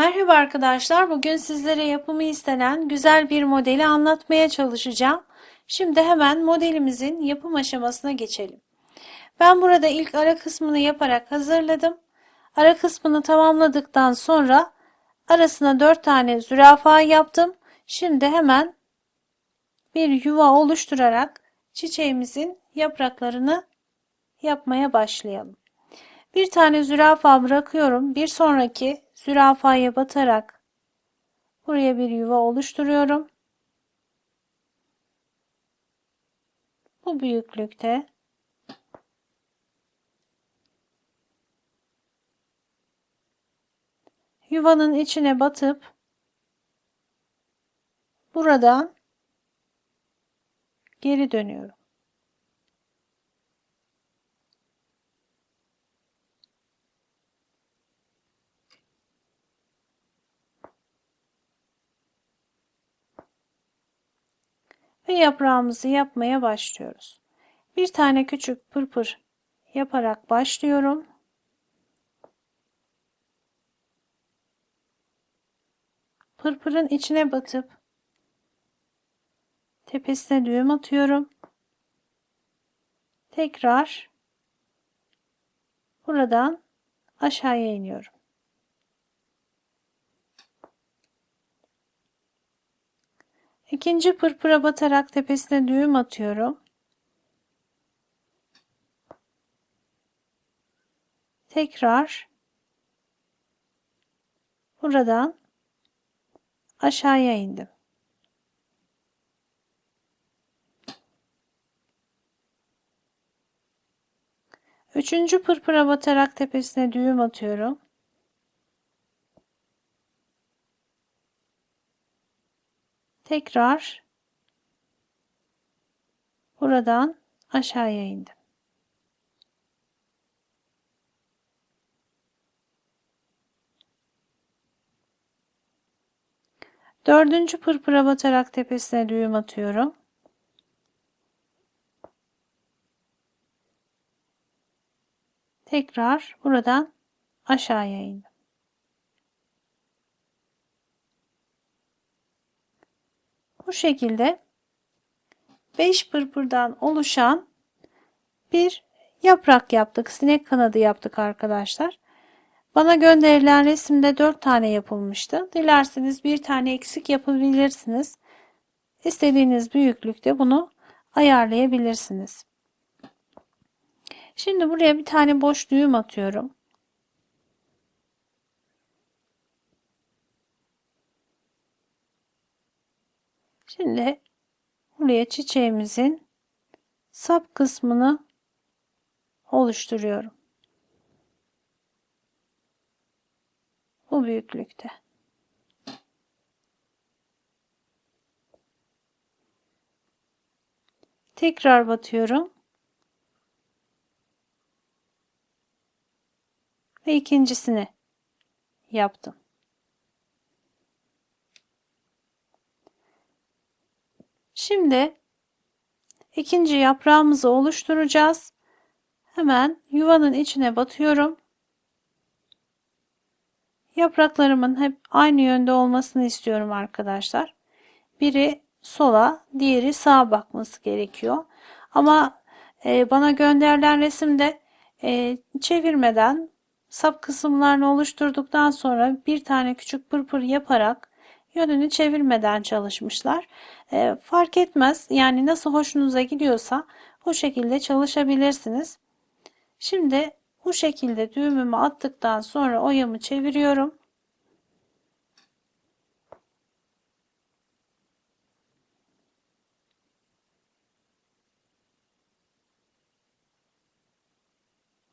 Merhaba arkadaşlar. Bugün sizlere yapımı istenen güzel bir modeli anlatmaya çalışacağım. Şimdi hemen modelimizin yapım aşamasına geçelim. Ben burada ilk ara kısmını yaparak hazırladım. Ara kısmını tamamladıktan sonra arasına 4 tane zürafa yaptım. Şimdi hemen bir yuva oluşturarak çiçeğimizin yapraklarını yapmaya başlayalım. Bir tane zürafa bırakıyorum. Bir sonraki zürafaya batarak buraya bir yuva oluşturuyorum. Bu büyüklükte yuvanın içine batıp buradan geri dönüyorum. Ve yaprağımızı yapmaya başlıyoruz. Bir tane küçük pırpır yaparak başlıyorum. Pırpırın içine batıp tepesine düğüm atıyorum. Tekrar buradan aşağıya iniyorum. İkinci pırpıra batarak tepesine düğüm atıyorum. Tekrar buradan aşağıya indim. Üçüncü pırpıra batarak tepesine düğüm atıyorum. Tekrar buradan aşağıya indim. Dördüncü pırpıra batarak tepesine düğüm atıyorum. Tekrar buradan aşağıya indim. Bu şekilde 5 pırpırdan oluşan bir yaprak yaptık. Sinek kanadı yaptık arkadaşlar. Bana gönderilen resimde 4 tane yapılmıştı. Dilerseniz bir tane eksik yapabilirsiniz. İstediğiniz büyüklükte bunu ayarlayabilirsiniz. Şimdi buraya bir tane boş düğüm atıyorum. Şimdi buraya çiçeğimizin sap kısmını oluşturuyorum. Bu büyüklükte. Tekrar batıyorum. Ve ikincisini yaptım. Şimdi ikinci yaprağımızı oluşturacağız. Hemen yuvanın içine batıyorum. Yapraklarımın hep aynı yönde olmasını istiyorum arkadaşlar. Biri sola, diğeri sağa bakması gerekiyor. Ama e, bana gönderilen resimde e, çevirmeden sap kısımlarını oluşturduktan sonra bir tane küçük pırpır yaparak yönünü çevirmeden çalışmışlar. E, fark etmez. Yani nasıl hoşunuza gidiyorsa bu şekilde çalışabilirsiniz. Şimdi bu şekilde düğümümü attıktan sonra oyamı çeviriyorum.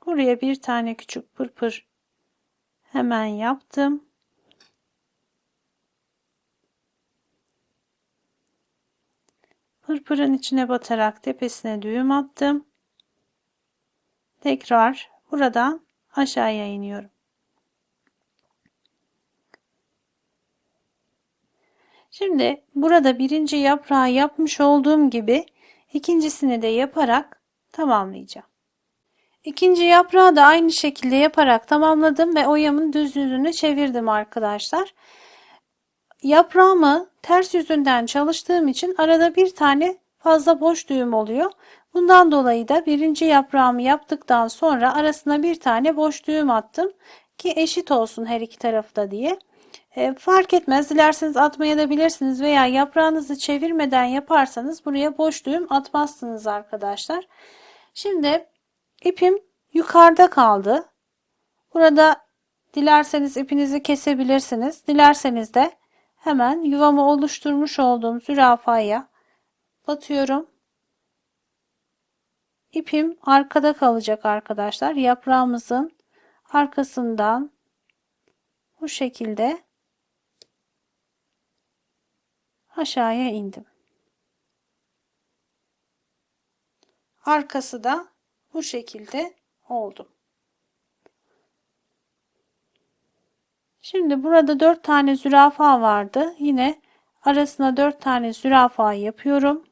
Buraya bir tane küçük pırpır hemen yaptım. Pırpırın içine batarak tepesine düğüm attım. Tekrar buradan aşağıya iniyorum. Şimdi burada birinci yaprağı yapmış olduğum gibi ikincisini de yaparak tamamlayacağım. İkinci yaprağı da aynı şekilde yaparak tamamladım ve oyamın düz yüzünü çevirdim arkadaşlar. Yaprağımı ters yüzünden çalıştığım için arada bir tane fazla boş düğüm oluyor. Bundan dolayı da birinci yaprağımı yaptıktan sonra arasına bir tane boş düğüm attım ki eşit olsun her iki tarafı diye. E, fark etmez dilerseniz atmaya da bilirsiniz veya yaprağınızı çevirmeden yaparsanız buraya boş düğüm atmazsınız arkadaşlar. Şimdi ipim yukarıda kaldı. Burada dilerseniz ipinizi kesebilirsiniz. Dilerseniz de hemen yuvamı oluşturmuş olduğum zürafaya batıyorum. İpim arkada kalacak arkadaşlar. Yaprağımızın arkasından bu şekilde aşağıya indim. Arkası da bu şekilde oldu. Şimdi burada 4 tane zürafa vardı. Yine arasına 4 tane zürafa yapıyorum.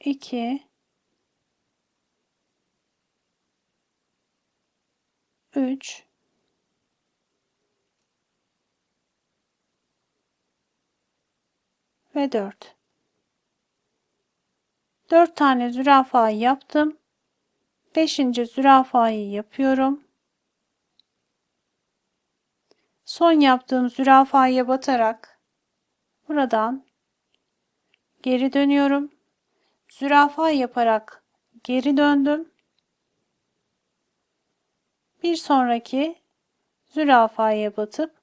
İki, üç, ve 4. 4 tane zürafayı yaptım. 5. zürafayı yapıyorum. Son yaptığım zürafaya batarak buradan geri dönüyorum. Zürafa yaparak geri döndüm. Bir sonraki zürafaya batıp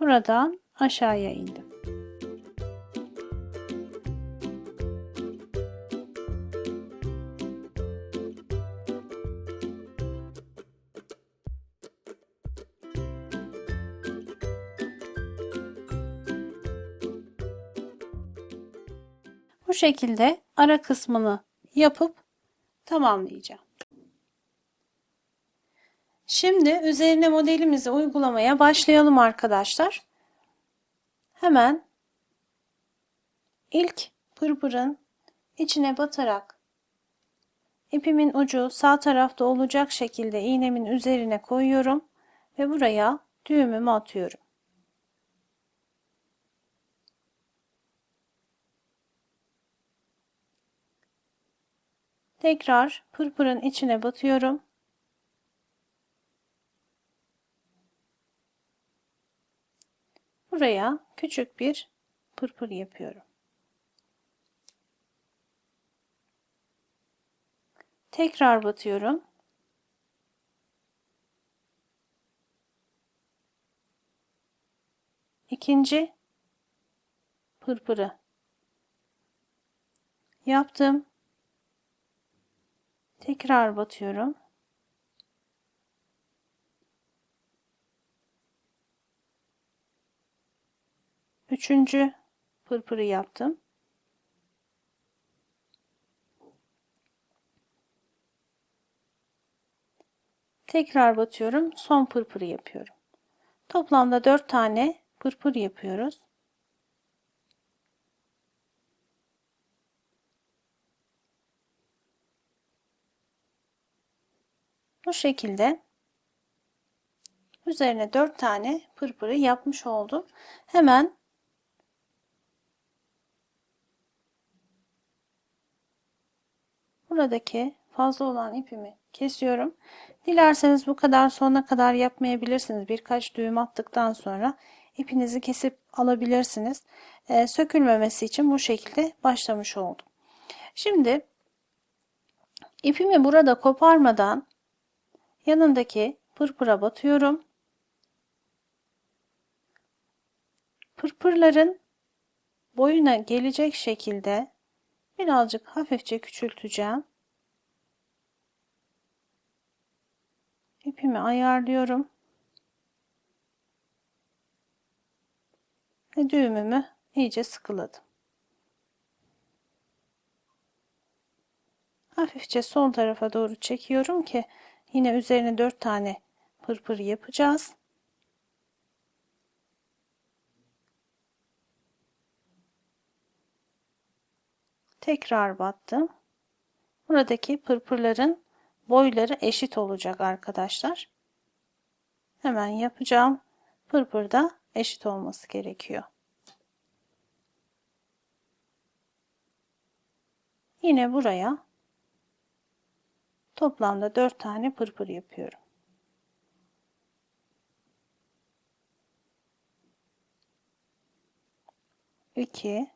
buradan aşağıya indim. Bu şekilde ara kısmını yapıp tamamlayacağım. Şimdi üzerine modelimizi uygulamaya başlayalım arkadaşlar. Hemen ilk pırpırın içine batarak ipimin ucu sağ tarafta olacak şekilde iğnemin üzerine koyuyorum ve buraya düğümümü atıyorum. Tekrar pırpırın içine batıyorum. Buraya küçük bir pırpır yapıyorum. Tekrar batıyorum. İkinci pırpırı yaptım. Tekrar batıyorum. Üçüncü pırpırı yaptım. Tekrar batıyorum. Son pırpırı yapıyorum. Toplamda 4 tane pırpır yapıyoruz. Bu şekilde üzerine 4 tane pırpırı yapmış oldum. Hemen buradaki fazla olan ipimi kesiyorum. Dilerseniz bu kadar sonuna kadar yapmayabilirsiniz. Birkaç düğüm attıktan sonra ipinizi kesip alabilirsiniz. Ee, sökülmemesi için bu şekilde başlamış oldum. Şimdi ipimi burada koparmadan yanındaki pırpıra batıyorum. Pırpırların boyuna gelecek şekilde birazcık hafifçe küçülteceğim. İpimi ayarlıyorum. Ve düğümümü iyice sıkıladım. Hafifçe sol tarafa doğru çekiyorum ki Yine üzerine 4 tane pırpır yapacağız. Tekrar battım. Buradaki pırpırların boyları eşit olacak arkadaşlar. Hemen yapacağım. Pırpır da eşit olması gerekiyor. Yine buraya toplamda 4 tane pırpır yapıyorum. İki,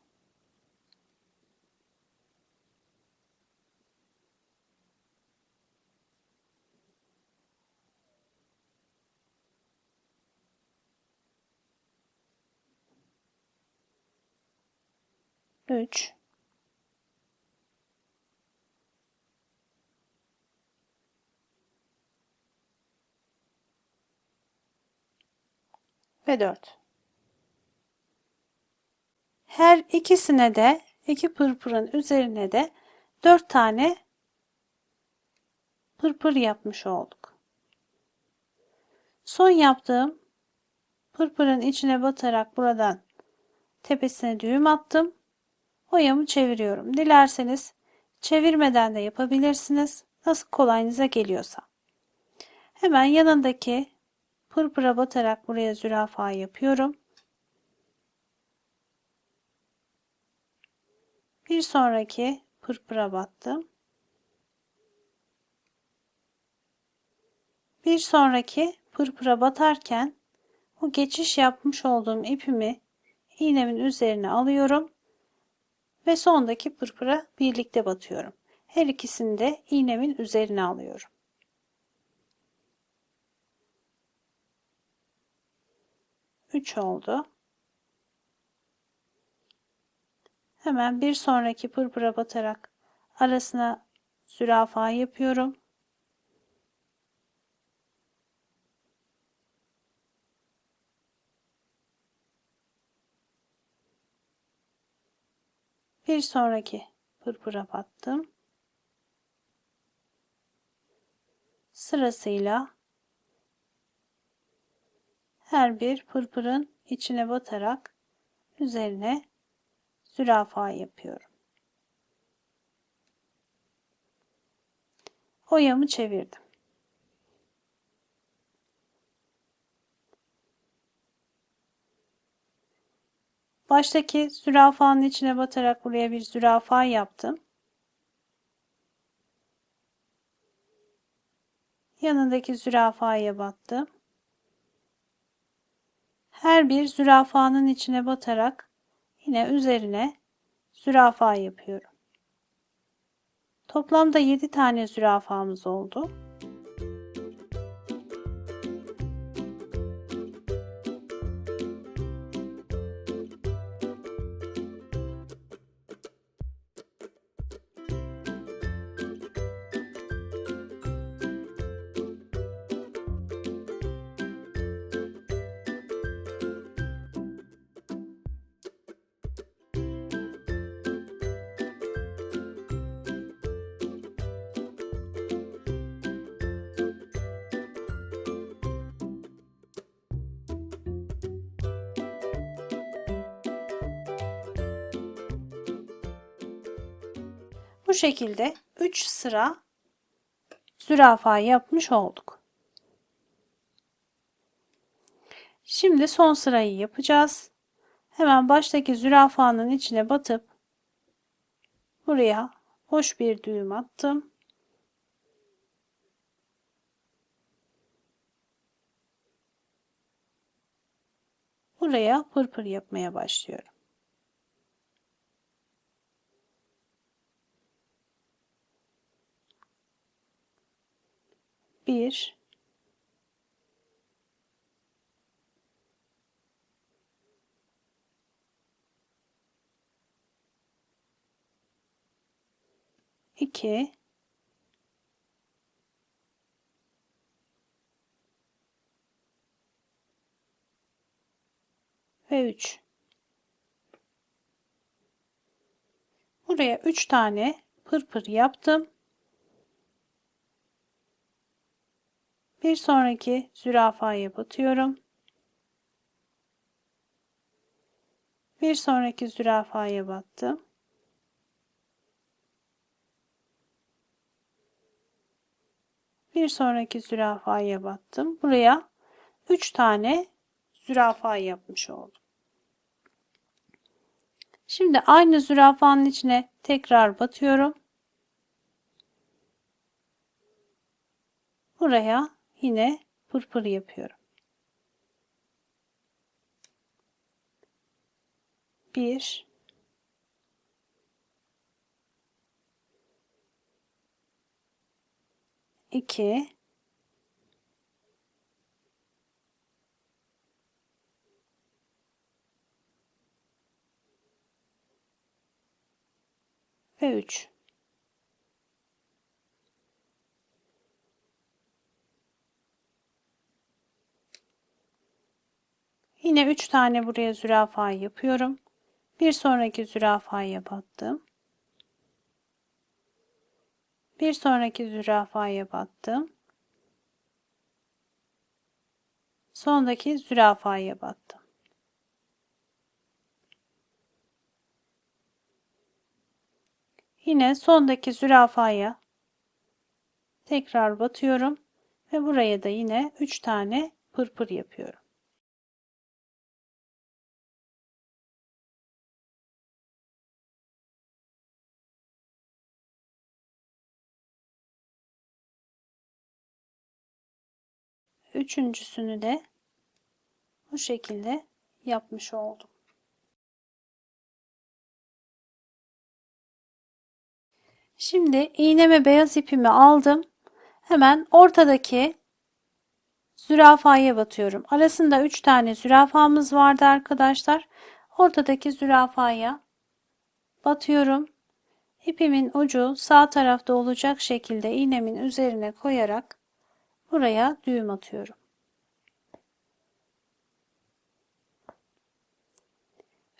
üç, ve 4. Her ikisine de iki pırpırın üzerine de 4 tane pırpır yapmış olduk. Son yaptığım pırpırın içine batarak buradan tepesine düğüm attım. Oyamı çeviriyorum. Dilerseniz çevirmeden de yapabilirsiniz. Nasıl kolayınıza geliyorsa. Hemen yanındaki pırpıra batarak buraya zürafa yapıyorum. Bir sonraki pırpıra battım. Bir sonraki pırpıra batarken o geçiş yapmış olduğum ipimi iğnemin üzerine alıyorum ve sondaki pırpıra birlikte batıyorum. Her ikisini de iğnemin üzerine alıyorum. 3 oldu. Hemen bir sonraki pırpıra batarak arasına zürafa yapıyorum. Bir sonraki pırpıra battım. Sırasıyla her bir pırpırın içine batarak üzerine zürafa yapıyorum. Oyamı çevirdim. Baştaki zürafanın içine batarak buraya bir zürafa yaptım. Yanındaki zürafaya battım. Her bir zürafanın içine batarak yine üzerine zürafa yapıyorum. Toplamda 7 tane zürafamız oldu. Bu şekilde 3 sıra zürafa yapmış olduk. Şimdi son sırayı yapacağız. Hemen baştaki zürafanın içine batıp buraya hoş bir düğüm attım. Buraya pırpır yapmaya başlıyorum. Bir iki ve üç. Buraya üç tane pırpır yaptım. Bir sonraki zürafaya batıyorum. Bir sonraki zürafaya battım. Bir sonraki zürafaya battım. Buraya 3 tane zürafa yapmış oldum. Şimdi aynı zürafanın içine tekrar batıyorum. Buraya yine pırpır yapıyorum. Bir, iki, ve üç. Yine 3 tane buraya zürafa yapıyorum. Bir sonraki zürafaya battım. Bir sonraki zürafaya battım. Sondaki zürafaya battım. Yine sondaki zürafaya tekrar batıyorum ve buraya da yine 3 tane pırpır yapıyorum. Üçüncüsünü de bu şekilde yapmış oldum. Şimdi iğneme beyaz ipimi aldım. Hemen ortadaki zürafaya batıyorum. Arasında 3 tane zürafamız vardı arkadaşlar. Ortadaki zürafaya batıyorum. İpimin ucu sağ tarafta olacak şekilde iğnemin üzerine koyarak buraya düğüm atıyorum.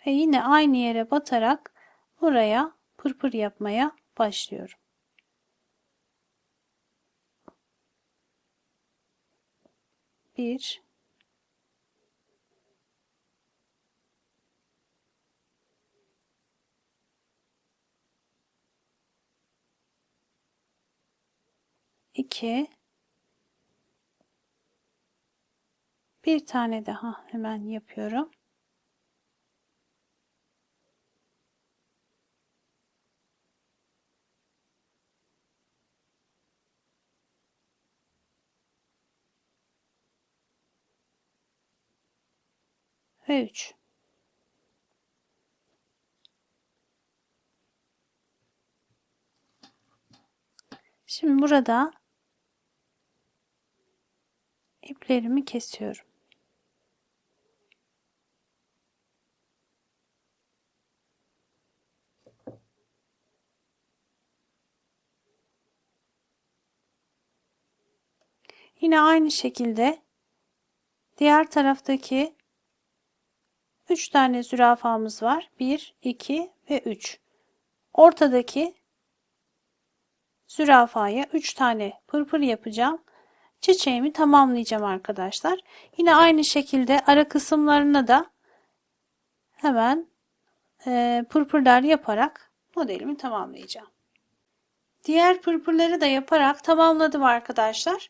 Ve yine aynı yere batarak buraya pırpır yapmaya başlıyorum. Bir, iki, bir tane daha hemen yapıyorum. ve 3. Şimdi burada iplerimi kesiyorum. Yine aynı şekilde diğer taraftaki 3 tane zürafamız var. 1, 2 ve 3. Ortadaki zürafaya 3 tane pırpır yapacağım. Çiçeğimi tamamlayacağım arkadaşlar. Yine aynı şekilde ara kısımlarına da hemen e, pırpırlar yaparak modelimi tamamlayacağım. Diğer pırpırları da yaparak tamamladım arkadaşlar.